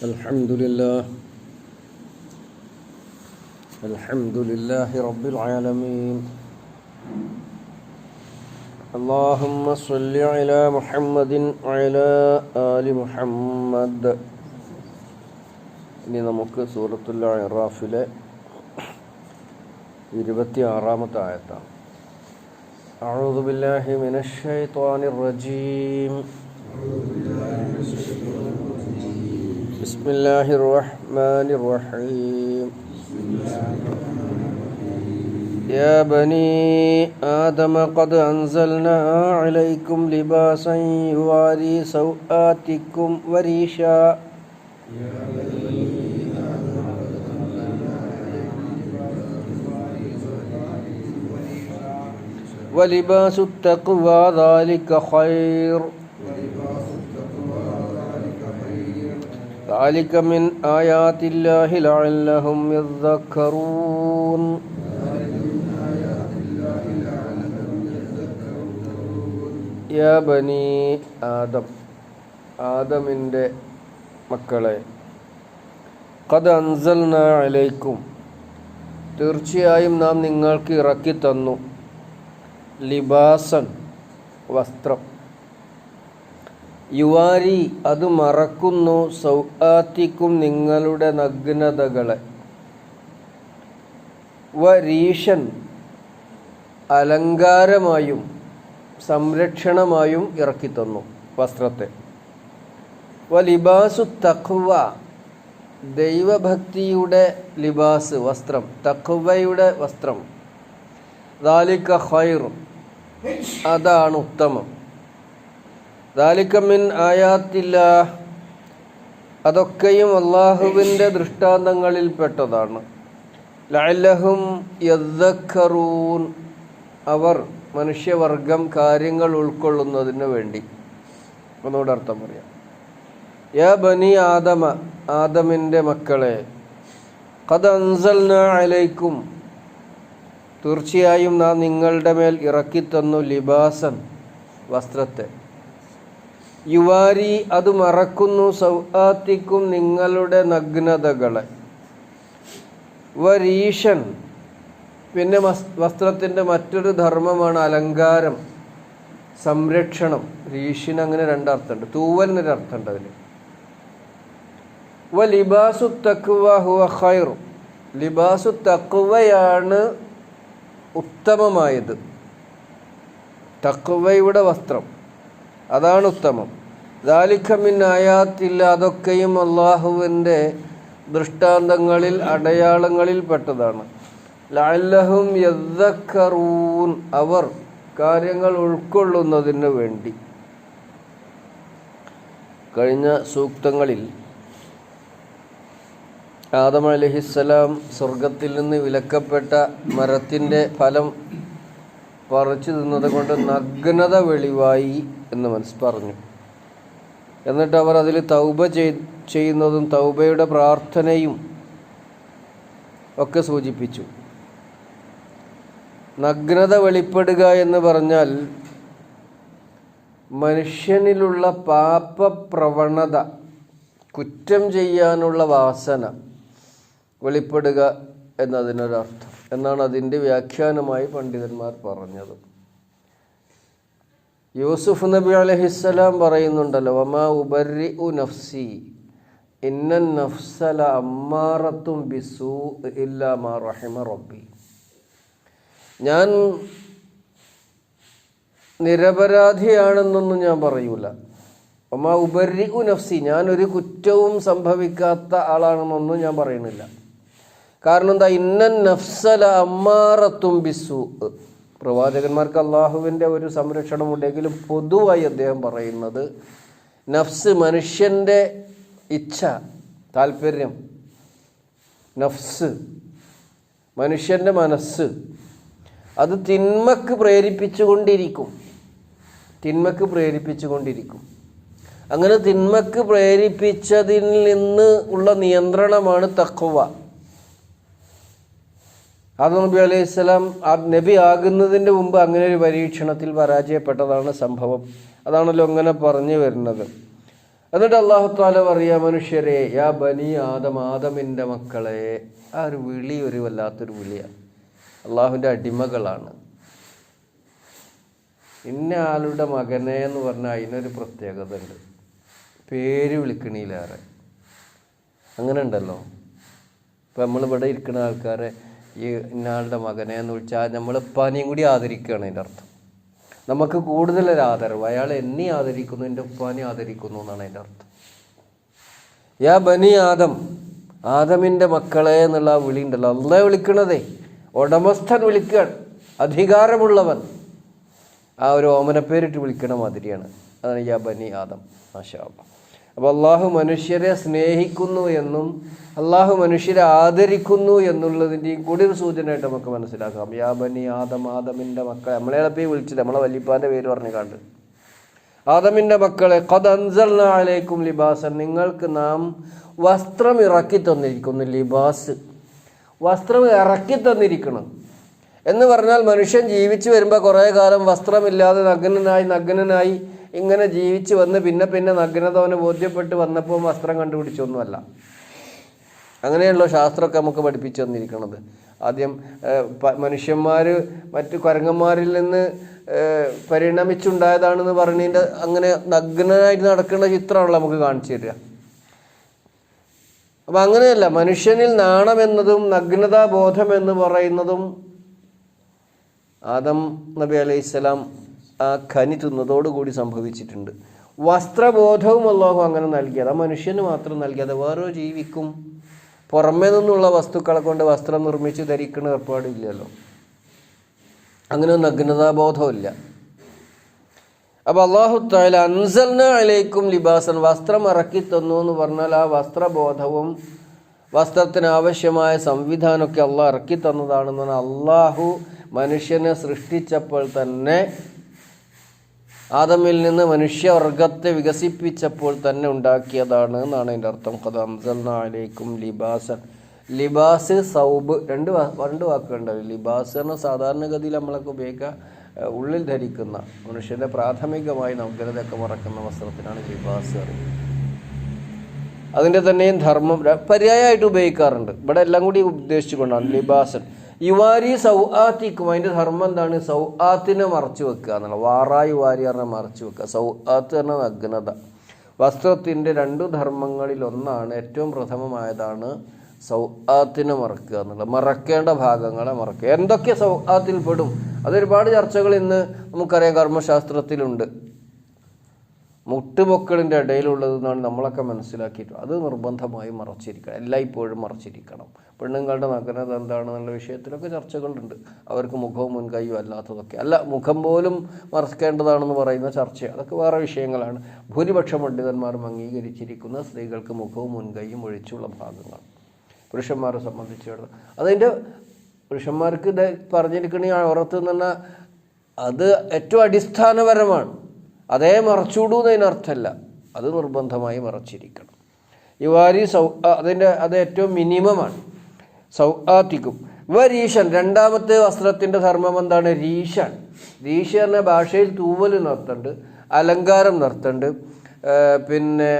الحمد لله الحمد لله رب العالمين اللهم صل على محمد وعلى آل محمد ഇനി നമുക്ക് സൂറത്തുൽ ഇറാഫിലെ ഇരുപത്തി ആറാമത്തെ ആയത്താണ് أعوذ بالله من الشيطان الرجيم بسم الله الرحمن الرحيم. يا بني آدم قد أنزلنا عليكم لباسا يواري سوآتكم وريشا. ولباس التقوى ذلك خير. ذلك من آيات الله لعلهم يذكرون യാ ബനി ആദം ആദമിൻ്റെ മക്കളെ കത് അൻസൽന അലൈക്കും തീർച്ചയായും നാം നിങ്ങൾക്ക് ഇറക്കി തന്നു ലിബാസൻ വസ്ത്രം യുവാരി അത് മറക്കുന്നു. സൗആത്തിക്കും നിങ്ങളുടെ നഗ്നതകളെ. വരീഷൻ അലങ്കാരമായും സംരക്ഷണമായും ഇറക്കിത്തന്നു വസ്ത്രത്തെ. വലിബാസു ലിബാസു തഖ്വ ദൈവഭക്തിയുടെ ലിബാസ് വസ്ത്രം തഖ്വയുടെ വസ്ത്രം. ദാലിക്ക ഖൈർ അതാണ് ഉത്തമം. ദാലിക്ക മിൻ ആയാത്തില്ല അതൊക്കെയും അള്ളാഹുവിന്റെ ദൃഷ്ടാന്തങ്ങളിൽപ്പെട്ടതാണ് ലഅല്ലഹും യദ്ദഖറൂൻ അവർ മനുഷ്യവർഗം കാര്യങ്ങൾ ഉൾക്കൊള്ളുന്നതിന് വേണ്ടി. ഒന്നുകൂടെ അർത്ഥം പറയാം. യാ ബനി ആദമ ആദമിന്റെ മക്കളെ കഥൻസൽക്കും തീർച്ചയായും നാം നിങ്ങളുടെ മേൽ ഇറക്കിത്തന്നു ലിബാസൻ വസ്ത്രത്തെ. യുവാരി അത് മറക്കുന്നു സൗആത്തിക്കും നിങ്ങളുടെ നഗ്നതകളെ. വരീഷൻ പിന്നെ വസ്ത്രത്തിന്റെ മറ്റൊരു ധർമ്മമാണ് അലങ്കാരം സംരക്ഷണം. രീഷിന് അങ്ങനെ രണ്ടർത്ഥമുണ്ട്. തൂവലിനൊരു അർത്ഥമുണ്ട് അതിൽ വ ലിബാസു തക്വ ഹുവ ഖൈറു. ലിബാസു തക്വയാണ് ഉത്തമമായത്. തക്വയുടെ വസ്ത്രം. അതാണ് ഉത്തമം. ദാലിഖമിൻ ആയാത്തില്ല അതൊക്കെയും അള്ളാഹുവിന്റെ ദൃഷ്ടാന്തങ്ങളിൽ അടയാളങ്ങളിൽ പെട്ടതാണ്. ലാലഹും യദ്ദക്കറൂൻ അവർ കാര്യങ്ങൾ ഉൾക്കൊള്ളുന്നതിന് വേണ്ടി. കഴിഞ്ഞ സൂക്തങ്ങളിൽ ആദം അലഹിസ്സലാം സ്വർഗത്തിൽ നിന്ന് വിലക്കപ്പെട്ട മരത്തിന്റെ ഫലം പറിച്ചു തിന്നത് കൊണ്ട് നഗ്നത വെളിവായി എന്ന് മനസ്സ് പറഞ്ഞു. എന്നിട്ട് അവർ അതിൽ തൗബ ചെയ്യുന്നതും തൗബയുടെ പ്രാർത്ഥനയും ഒക്കെ സൂചിപ്പിച്ചു. നഗ്നത വെളിപ്പെടുക എന്ന് പറഞ്ഞാൽ മനുഷ്യനിലുള്ള പാപപ്രവണത കുറ്റം ചെയ്യാനുള്ള വാസന വെളിപ്പെടുക എന്നതിനൊരർത്ഥം. എന്നാണ് അതിന്റെ വ്യാഖ്യാനമായി പണ്ഡിതന്മാർ പറഞ്ഞത്. യൂസുഫ് നബി അലഹിസ്സലാം പറയുന്നുണ്ടല്ലോ വമാ ഉബരി ഉ നഫ്സി ഇന്നൻ നഫ്സല അമ്മാറത്തും ബിസു ഇല്ലാ മാ റഹിമ റബ്ബി. ഞാൻ നിരപരാധിയാണെന്നൊന്നും ഞാൻ പറയൂല. ഒമാ ഉപരി ഉ നഫ്സി ഞാനൊരു കുറ്റവും സംഭവിക്കാത്ത ആളാണെന്നൊന്നും ഞാൻ പറയുന്നില്ല. കാരണം എന്താ? ഇന്നൻ നഫ്സല അമ്മാറത്തും ബിസു പ്രവാചകന്മാർക്ക് അള്ളാഹുവിന്റെ ഒരു സംരക്ഷണം ഉണ്ടെങ്കിലും പൊതുവായി അദ്ദേഹം പറയുന്നത് നഫ്സ് മനുഷ്യന്റെ ഇച്ഛ താല്പര്യം. നഫ്സ് മനുഷ്യന്റെ മനസ്സ്. അത് തിന്മക്ക് പ്രേരിപ്പിച്ചുകൊണ്ടിരിക്കും. തിന്മക്ക് പ്രേരിപ്പിച്ചുകൊണ്ടിരിക്കും. അങ്ങനെ തിന്മക്ക് പ്രേരിപ്പിച്ചതിൽ നിന്ന് ഉള്ള നിയന്ത്രണമാണ് തഖ്വ. ആദം നബി അലൈഹി സ്വലാം നബി ആകുന്നതിന്റെ മുമ്പ് അങ്ങനെ ഒരു പരീക്ഷണത്തിൽ പരാജയപ്പെട്ടതാണ് സംഭവം. അതാണല്ലോ അങ്ങനെ പറഞ്ഞു വരുന്നത്. എന്നിട്ട് അള്ളാഹു താല പറയാ മനുഷ്യരെ യാ ബനി ആദം ആദമിന്റെ മക്കളെ ആ ഒരു വിളി ഒരു വല്ലാത്തൊരു വിളിയാണ് അള്ളാഹുവിന്റെ അടിമകളാണ്. ഇന്ന ആളുടെ മകനെ എന്ന് പറഞ്ഞാൽ അതിനൊരു പ്രത്യേകത ഉണ്ട്. പേര് വിളിക്കണിയിലേറെ അങ്ങനെ ഉണ്ടല്ലോ. ഇപ്പം നമ്മളിവിടെ ഇരിക്കുന്ന ആൾക്കാരെ ഈ ഇന്നാളുടെ മകനെ എന്ന് വിളിച്ചാൽ നമ്മൾ ഉപ്പാനെയും കൂടി ആദരിക്കുകയാണ് അതിന്റെ അർത്ഥം. നമുക്ക് കൂടുതൽ ഒരു ആദരവ്. അയാൾ എന്നെ ആദരിക്കുന്നു എന്റെ ഉപ്പാനെ ആദരിക്കുന്നു എന്നാണ് അതിന്റെ അർത്ഥം. യാ ബനി ആദം ആദമിന്റെ മക്കളെ എന്നുള്ള ആ വിളി ഉണ്ടല്ലോ. അല്ലേ വിളിക്കണതേ. ഉടമസ്ഥൻ വിളിക്കുകയാണ്. അധികാരമുള്ളവൻ. ആ ഒരു ഓമനപ്പേരിട്ട് വിളിക്കണ മാതിരിയാണ്. അതാണ് യാ ബനി ആദം. മാഷാ അപ്പോൾ അള്ളാഹു മനുഷ്യരെ സ്നേഹിക്കുന്നു എന്നും അള്ളാഹു മനുഷ്യരെ ആദരിക്കുന്നു എന്നുള്ളതിന്റെയും കൂടി ഒരു സൂചനയായിട്ട് നമുക്ക് മനസ്സിലാക്കാം. യാബനി ആദം ആദമിന്റെ മക്കളെ. നമ്മളെ എളപ്പി വിളിച്ചത് നമ്മളെ വല്യപ്പാന്റെ പേര് പറഞ്ഞു കണ്ട്. ആദമിന്റെ മക്കളെ കത് അൻസൽനാലേക്കും ലിബാസൻ. നിങ്ങൾക്ക് നാം വസ്ത്രം ഇറക്കി തന്നിരിക്കുന്നു. ലിബാസ്. വസ്ത്രം ഇറക്കി തന്നിരിക്കണം എന്ന് പറഞ്ഞാൽ മനുഷ്യൻ ജീവിച്ചു വരുമ്പോൾ കുറേ കാലം വസ്ത്രമില്ലാതെ നഗ്നനായി നഗ്നനായി ഇങ്ങനെ ജീവിച്ചു വന്ന് പിന്നെ പിന്നെ നഗ്നത അവന് ബോധ്യപ്പെട്ട് വന്നപ്പോൾ വസ്ത്രം കണ്ടുപിടിച്ചൊന്നുമല്ല. അങ്ങനെയുള്ള ശാസ്ത്രമൊക്കെ നമുക്ക് പഠിപ്പിച്ചു തന്നിരിക്കുന്നത് ആദ്യം മനുഷ്യന്മാർ മറ്റു കുരങ്ങന്മാരിൽ നിന്ന് പരിണമിച്ചുണ്ടായതാണെന്ന് പറഞ്ഞതിന്റെ അങ്ങനെ നഗ്നനായിട്ട് നടക്കുന്ന ചിത്രമാണല്ലോ നമുക്ക് കാണിച്ചു തരിക. അപ്പം അങ്ങനെയല്ല മനുഷ്യനിൽ നാണമെന്നതും നഗ്നതാ എന്ന് പറയുന്നതും ആദം നബി അലൈഹി സ്വലാം ആ ഖനി തിന്നതോടുകൂടി സംഭവിച്ചിട്ടുണ്ട്. വസ്ത്രബോധവും അള്ളാഹു അങ്ങനെ നൽകിയത് ആ മനുഷ്യന് മാത്രം നൽകിയത് വേറൊരു ജീവിക്കും പുറമേ നിന്നുള്ള വസ്തുക്കളെ കൊണ്ട് വസ്ത്രം നിർമ്മിച്ച് ധരിക്കുന്ന ഏർപ്പാടില്ലല്ലോ അങ്ങനെ നഗ്നതാബോധമില്ല അപ്പോൾ അള്ളാഹു താല അൻസൽന ലിബാസൻ വസ്ത്രം ഇറക്കി തന്നു എന്ന് പറഞ്ഞാൽ ആ വസ്ത്രബോധവും വസ്ത്രത്തിന് ആവശ്യമായ സംവിധാനമൊക്കെ അള്ളാഹ് ഇറക്കി തന്നതാണെന്നാണ് അള്ളാഹു മനുഷ്യനെ സൃഷ്ടിച്ചപ്പോൾ തന്നെ ആദമിൽ നിന്ന് മനുഷ്യവർഗത്തെ വികസിപ്പിച്ചപ്പോൾ തന്നെ ഉണ്ടാക്കിയതാണ് എന്നാണ് അതിന്റെ അർത്ഥം. കഥ അംസൽന അലൈക്കും ലിബാസൻ. ലിബാസ് സൗബ് രണ്ട് രണ്ട് വാക്കുണ്ട് ലിബാസ് എന്ന സാധാരണഗതിയിൽ നമ്മളൊക്കെ ഉപയോഗിക്കുക ഉള്ളിൽ ധരിക്കുന്ന മനുഷ്യന്റെ പ്രാഥമികമായി നഗ്നതയൊക്കെ മറക്കുന്ന വസ്ത്രത്തിനാണ് ലിബാസ് അറിയുന്നത് അതിന്റെ തന്നെയും ധർമ്മം പര്യായമായിട്ട് ഉപയോഗിക്കാറുണ്ട്. ഇവിടെ എല്ലാം കൂടി ഉദ്ദേശിച്ചുകൊണ്ടാണ് ലിബാസൻ. യുവാരി സൗആത്തിക്കും അതിന്റെ ധർമ്മം എന്താണ്? സൗആത്തിനെ മറച്ചു വെക്കുക എന്നുള്ള വാറായി വാരി പറഞ്ഞാൽ മറച്ചു വെക്കുക. സൗആത്ത് പറഞ്ഞ നഗ്നത. വസ്ത്രത്തിന്റെ രണ്ടു ധർമ്മങ്ങളിൽ ഒന്നാണ് ഏറ്റവും പ്രഥമമായതാണ് സൗആത്തിനെ മറക്കുക എന്നുള്ളത്. മറക്കേണ്ട ഭാഗങ്ങളെ മറക്കുക. എന്തൊക്കെ സൗആത്തിൽ പെടും? അതൊരുപാട് ചർച്ചകൾ ഇന്ന് നമുക്കറിയാം. കർമ്മശാസ്ത്രത്തിലുണ്ട്. മുട്ടുപൊക്കളിന്റെ ഇടയിലുള്ളതെന്നാണ് നമ്മളൊക്കെ മനസ്സിലാക്കിയിട്ട് അത് നിർബന്ധമായി മറച്ചിരിക്കണം. എല്ലായ്പ്പോഴും മറച്ചിരിക്കണം. പെണ്ണുങ്ങളുടെ നഗ്നത എന്താണെന്നുള്ള വിഷയത്തിലൊക്കെ ചർച്ചകളുണ്ട്. അവർക്ക് മുഖവും മുൻകൈയും അല്ലാത്തതൊക്കെ. അല്ല മുഖം പോലും മറക്കേണ്ടതാണെന്ന് പറയുന്ന ചർച്ച. അതൊക്കെ വേറെ വിഷയങ്ങളാണ്. ഭൂരിപക്ഷ പണ്ഡിതന്മാരും അംഗീകരിച്ചിരിക്കുന്ന സ്ത്രീകൾക്ക് മുഖവും മുൻകൈയും ഒഴിച്ചുള്ള ഭാഗങ്ങൾ പുരുഷന്മാരെ സംബന്ധിച്ചിടത്തോളം. അതിന്റെ പുരുഷന്മാർക്ക് ഇത് പറഞ്ഞിരിക്കണ ഈ പറഞ്ഞാൽ അത് ഏറ്റവും അടിസ്ഥാനപരമാണ്. അതേ മറച്ചൂടൂ എന്നതിനർത്ഥമല്ല. അത് നിർബന്ധമായി മറച്ചിരിക്കണം. യുവാരി സൗ അതിന്റെ അത് ഏറ്റവും മിനിമമാണ്. സൗആത്തിക്കും ഇവ രീഷൻ രണ്ടാമത്തെ വസ്ത്രത്തിന്റെ ധർമ്മം എന്താണ്? രീഷൻ രീഷ എന്ന ഭാഷയിൽ തൂവൽ നിർത്തുന്നുണ്ട് അലങ്കാരം നിർത്തുന്നുണ്ട് പിന്നെ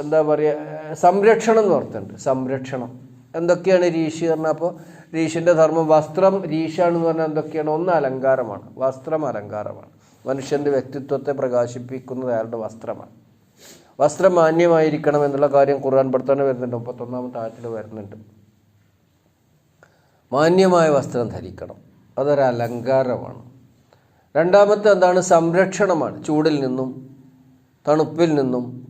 എന്താ പറയുക സംരക്ഷണം നിർത്തുന്നുണ്ട്. സംരക്ഷണം. എന്തൊക്കെയാണ് രീഷി പറഞ്ഞാൽ അപ്പോൾ രീഷിന്റെ ധർമ്മം വസ്ത്രം രീഷാണെന്ന് പറഞ്ഞാൽ എന്തൊക്കെയാണ്? ഒന്ന് അലങ്കാരമാണ്. വസ്ത്രം അലങ്കാരമാണ്. മനുഷ്യന്റെ വ്യക്തിത്വത്തെ പ്രകാശിപ്പിക്കുന്നത് അയാളുടെ വസ്ത്രമാണ്. വസ്ത്രം മാന്യമായിരിക്കണം എന്നുള്ള കാര്യം ഖുർആൻ പഠിത്തന്നെ വരുന്നുണ്ട്. മുപ്പത്തൊന്നാമത്തെ ആയത്തിൽ വരുന്നുണ്ട്. മാന്യമായ വസ്ത്രം ധരിക്കണം. അതൊരു അലങ്കാരമാണ്. രണ്ടാമത്തെ എന്താണ്? സംരക്ഷണമാണ്. ചൂടിൽ നിന്നും തണുപ്പിൽ നിന്നും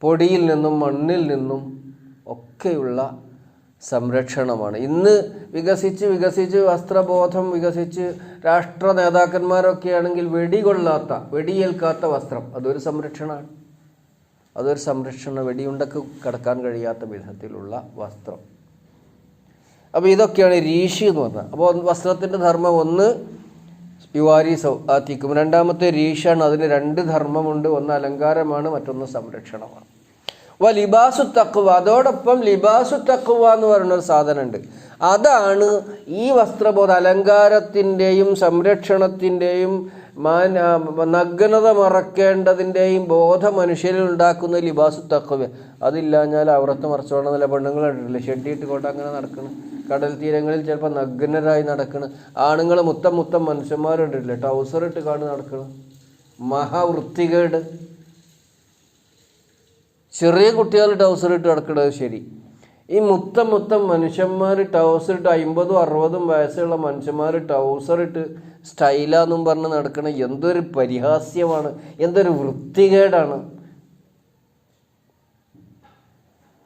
പൊടിയിൽ നിന്നും മണ്ണിൽ നിന്നും ഒക്കെയുള്ള സംരക്ഷണമാണ്. ഇന്ന് വികസിച്ച് വികസിച്ച് വസ്ത്രബോധം വികസിച്ച് രാഷ്ട്ര നേതാക്കന്മാരൊക്കെ ആണെങ്കിൽ വെടികൊള്ളാത്ത വെടിയേൽക്കാത്ത വസ്ത്രം അതൊരു സംരക്ഷണമാണ്. അതൊരു സംരക്ഷണ വെടിയുണ്ടക്ക് കടക്കാൻ കഴിയാത്ത വിധത്തിലുള്ള വസ്ത്രം. അപ്പോൾ ഇതൊക്കെയാണ് രീഷി എന്ന് പറഞ്ഞത്. അപ്പോൾ വസ്ത്രത്തിന്റെ ധർമ്മം ഒന്ന് യുവാരി സൗആത്തിക്കും രണ്ടാമത്തെ രീഷാണ്. അതിന് രണ്ട് ധർമ്മമുണ്ട്. ഒന്ന് അലങ്കാരമാണ് മറ്റൊന്ന് സംരക്ഷണമാണ്. വ ലിബാസു തക്കുവ അതോടൊപ്പം ലിബാസു തക്കുവ എന്ന് പറയുന്ന ഒരു സാധനമുണ്ട്. അതാണ് ഈ വസ്ത്രബോധ അലങ്കാരത്തിന്റെയും സംരക്ഷണത്തിന്റെയും മാൻ നഗ്നത മറക്കേണ്ടതിന്റെയും ബോധം മനുഷ്യരിൽ ഉണ്ടാക്കുന്ന ലിബാസു തക്കുവ അതില്ലാഞ്ഞാൽ അവിടുത്തെ നല്ല പെണ്ണുങ്ങൾ കണ്ടിട്ടില്ലേ? ഷെഡിയിട്ട് കൊണ്ട് അങ്ങനെ നടക്കണം. കടൽ തീരങ്ങളിൽ ചിലപ്പോൾ നഗ്നരായി നടക്കണം. ആണുങ്ങൾ മുത്തം മുത്തം മനുഷ്യന്മാരുണ്ടല്ലേ? ടൗസർ ഇട്ട് കാണു നടക്കണം മഹാവൃത്തികേട് ചെറിയ കുട്ടികൾ ടൗസർ ഇട്ട് നടക്കണത് ശരി. ഈ മുത്തം മുത്തം മനുഷ്യന്മാർ ടൗസർ അമ്പതും അറുപതും വയസ്സുള്ള മനുഷ്യന്മാർ ടൗസർ ഇട്ട് സ്റ്റൈലാന്നും പറഞ്ഞ് നടക്കണ എന്തൊരു പരിഹാസ്യമാണ് എന്തൊരു വൃത്തികേടാണ്.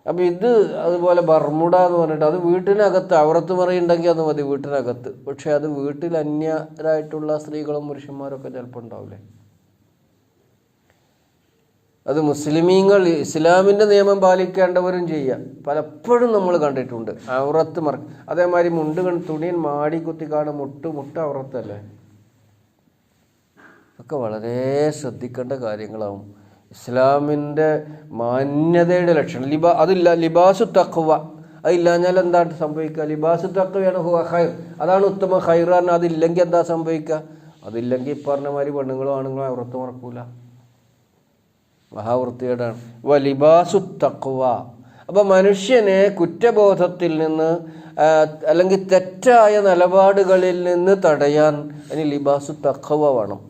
അപ്പം ഇത് അതുപോലെ ബർമുട എന്ന് പറഞ്ഞിട്ട് അത് വീട്ടിനകത്ത് അവറത്ത് പറയുണ്ടെങ്കിൽ അത് മതി വീട്ടിനകത്ത്. പക്ഷേ അത് വീട്ടിൽ അന്യരായിട്ടുള്ള സ്ത്രീകളും പുരുഷന്മാരൊക്കെ ചിലപ്പോൾ ഉണ്ടാവില്ലേ? അത് മുസ്ലിമീങ്ങൾ ഇസ്ലാമിന്റെ നിയമം പാലിക്കേണ്ടവരും ചെയ്യാം പലപ്പോഴും നമ്മൾ കണ്ടിട്ടുണ്ട്. ഔറത്ത് മറ അതേമാതിരി മുണ്ട് കണ്ട് തുണിയൻ മാടി കുത്തി കാണും മുട്ട് മുട്ട ഔറത്തല്ലേ? ഒക്കെ വളരെ ശ്രദ്ധിക്കേണ്ട കാര്യങ്ങളാവും. ഇസ്ലാമിന്റെ മാന്യതയുടെ ലക്ഷണം. ലിബാ അതില്ല ലിബാസു തഖ്വ. അതില്ലാഞ്ഞാൽ എന്താണ് സംഭവിക്കുക? ലിബാസു തഖ്വയാണ് ഹൈർ അതാണ് ഉത്തമ ഹൈറാണ് അതില്ലെങ്കിൽ എന്താ സംഭവിക്കുക? അതില്ലെങ്കിൽ പറഞ്ഞ മാതിരി പെണ്ണുങ്ങളും ആണുങ്ങളും ഔറത്ത് മറക്കൂല. മഹാവൃത്തികേടാണ്. വലിബാസു തക്കുവ അപ്പോൾ മനുഷ്യനെ കുറ്റബോധത്തിൽ നിന്ന് അല്ലെങ്കിൽ തെറ്റായ നിലപാടുകളിൽ നിന്ന് തടയാൻ അതിന് ലിബാസു തഖ്വ വേണം.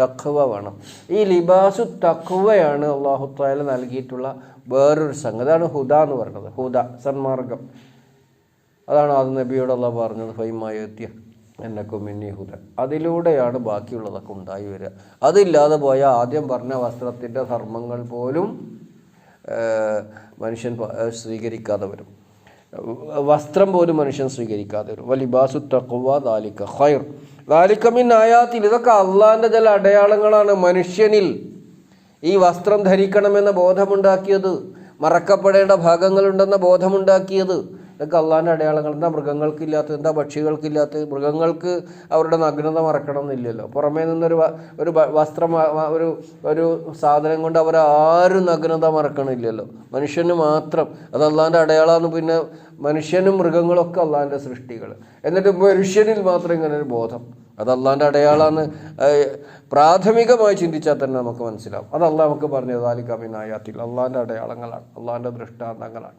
തഖ്വ വേണം. ഈ ലിബാസു തഖ്വയാണ് അള്ളാഹുത്തായ നൽകിയിട്ടുള്ള വേറൊരു സംഗതി. അതാണ് ഹുദ എന്ന് പറയുന്നത്. ഹുദ സന്മാർഗം. അതാണ് ആദ്യ നബിയോടുള്ള പറഞ്ഞത് ഫൈമായത്യ എന്നൊക്കെ മിന്നി ഹുദ അതിലൂടെയാണ് ബാക്കിയുള്ളതൊക്കെ ഉണ്ടായി വരിക. അതില്ലാതെ പോയ ആദ്യം പറഞ്ഞ വസ്ത്രത്തിന്റെ ധർമ്മങ്ങൾ പോലും മനുഷ്യൻ സ്വീകരിക്കാതെ വരും. വസ്ത്രം പോലും മനുഷ്യൻ സ്വീകരിക്കാതെ വരും. വലിബാസു തക്കുവ ദാലിക്ക ഖൈർ. ദാലിക്കമിൻ മിൻ ആയാത്തിൽ. ഇതൊക്കെ അള്ളാഹിന്റെ ചില അടയാളങ്ങളാണ് മനുഷ്യനിൽ. ഈ വസ്ത്രം ധരിക്കണമെന്ന ബോധമുണ്ടാക്കിയത് മറക്കപ്പെടേണ്ട ഭാഗങ്ങളുണ്ടെന്ന ബോധമുണ്ടാക്കിയത് ഇതൊക്കെ അള്ളാഹിന്റെ അടയാളങ്ങൾ. എന്താ മൃഗങ്ങൾക്കില്ലാത്ത എന്താ പക്ഷികൾക്കില്ലാത്ത മൃഗങ്ങൾക്ക് അവരുടെ നഗ്നത മറക്കണം എന്നില്ലല്ലോ. പുറമേ നിന്നൊരു ഒരു വസ്ത്രം ഒരു ഒരു സാധനം കൊണ്ട് അവർ ആരും നഗ്നത മറക്കണില്ലല്ലോ. മനുഷ്യന് മാത്രം. അത് അള്ളാഹിന്റെ അടയാളമാണ് പിന്നെ മനുഷ്യനും മൃഗങ്ങളൊക്കെ അള്ളാഹിന്റെ സൃഷ്ടികൾ. എന്നിട്ട് മനുഷ്യനിൽ മാത്രം ഇങ്ങനെ ഒരു ബോധം. അത് അള്ളാഹിന്റെ അടയാളാന്ന് പ്രാഥമികമായി ചിന്തിച്ചാൽ തന്നെ നമുക്ക് മനസ്സിലാവും. അത് നമുക്ക് പറഞ്ഞു താലിക്കാമിനായാത്തിൽ അള്ളാഹിന്റെ അടയാളങ്ങളാണ്. അള്ളാഹിന്റെ ദൃഷ്ടാന്തങ്ങളാണ്.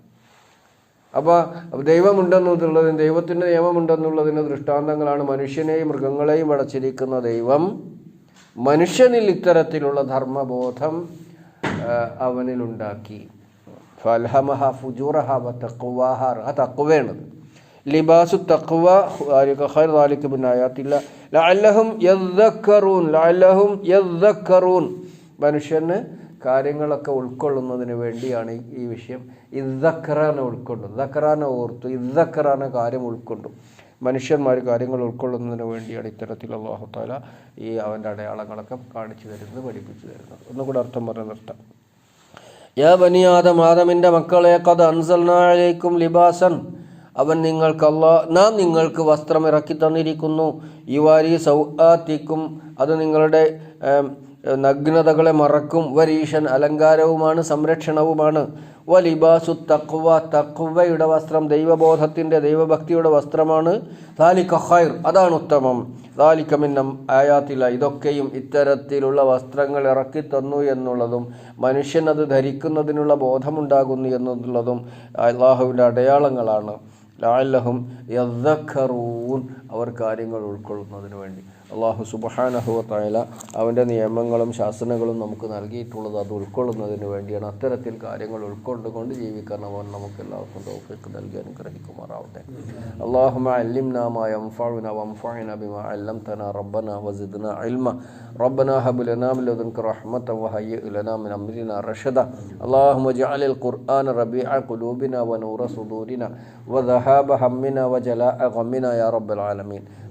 അപ്പോൾ ദൈവമുണ്ടെന്നുള്ളതിന് ദൈവത്തിന്റെ നിയമമുണ്ടെന്നുള്ളതിന് ദൃഷ്ടാന്തങ്ങളാണ് മനുഷ്യനെയും മൃഗങ്ങളെയും അടച്ചിരിക്കുന്ന ദൈവം. മനുഷ്യനിൽ ഇത്തരത്തിലുള്ള ധർമ്മബോധം അവനിലുണ്ടാക്കി. ഫൽഹമഹ ഫുജൂറഹ തക്കുവാഹ തക്കുവേണത് ലിബാസു തക്കുവ ഖൈർദാലിക്ക് ബിന്നായാത്തില്ല ലാലഹും യദ്ദക്കറൂൻ ലാലഹും യദ്ദക്കറൂൻ. മനുഷ്യന് കാര്യങ്ങളൊക്കെ ഉൾക്കൊള്ളുന്നതിന് വേണ്ടിയാണ് ഈ- വിഷയം. ഇദ്ദക്കറാനെ ഉൾക്കൊണ്ടു. ദക്കറാനെ ഓർത്തു. ഇദ്ദക്കറാനെ കാര്യം ഉൾക്കൊണ്ടു. മനുഷ്യന്മാർ കാര്യങ്ങൾ ഉൾക്കൊള്ളുന്നതിന് വേണ്ടിയാണ് ഇത്തരത്തിൽ അള്ളാഹു താല ഈ അവന്റെ അടയാളങ്ങളൊക്കെ കാണിച്ചു തരുന്നത് പഠിപ്പിച്ചു തരുന്നത്. ഒന്നുകൂടെ അർത്ഥം പറഞ്ഞ് നിർത്താം. യാ ബനി ആദം ആദമിന്റെ മക്കളെ കഥ അൻസൽനാഴേക്കും ലിബാസൻ. അവൻ നിങ്ങൾക്ക് നാം നിങ്ങൾക്ക് വസ്ത്രം ഇറക്കി തന്നിരിക്കുന്നു. യുവാരി സൗആത്തിക്കും അത് നിങ്ങളുടെ നഗ്നതകളെ മറക്കും. വരീഷൻ അലങ്കാരവുമാണ് സംരക്ഷണവുമാണ്. വലിബാസു ലിബാസു തക്വ തക്വയുടെ വസ്ത്രം ദൈവബോധത്തിന്റെ ദൈവഭക്തിയുടെ വസ്ത്രമാണ്. താലിക ഖൈർ അതാണ് ഉത്തമം. ദാലിക്കമിന്നം ആയാത്തില്ല ഇതൊക്കെയും ഇത്തരത്തിലുള്ള വസ്ത്രങ്ങൾ ഇറക്കി തന്നു എന്നുള്ളതും മനുഷ്യൻ അത് ധരിക്കുന്നതിനുള്ള ബോധമുണ്ടാകുന്നു എന്നുള്ളതും അള്ളാഹുവിന്റെ അടയാളങ്ങളാണ്. ലാലഹും യദ്ദഖറൂൻ അവർ കാര്യങ്ങൾ ഉൾക്കൊള്ളുന്നതിന് വേണ്ടി. അള്ളാഹു സുബഹാനഹുവത്തായ അവൻ്റെ നിയമങ്ങളും ശാസനകളും നമുക്ക് നൽകിയിട്ടുള്ളത് അത് ഉൾക്കൊള്ളുന്നതിന് വേണ്ടിയാണ് അത്തരത്തിൽ കാര്യങ്ങൾ ഉൾക്കൊണ്ടുകൊണ്ട് ജീവിക്കാൻ അവൻ നമുക്ക് എല്ലാവർക്കും തോഫിക്ക് നൽകി അനുഗ്രഹിക്കുമാറാവട്ടെ اللهم علمنا ما ينفعنا وانفعنا بما علمتنا ربنا وزدنا علما ربنا هب لنا من لدنك رحمة وهيئ لنا من أمرنا رشدا اللهم اجعل القرآن ربيع قلوبنا ونور صدورنا وذهاب همنا وجلاء غمنا يا رب العالمين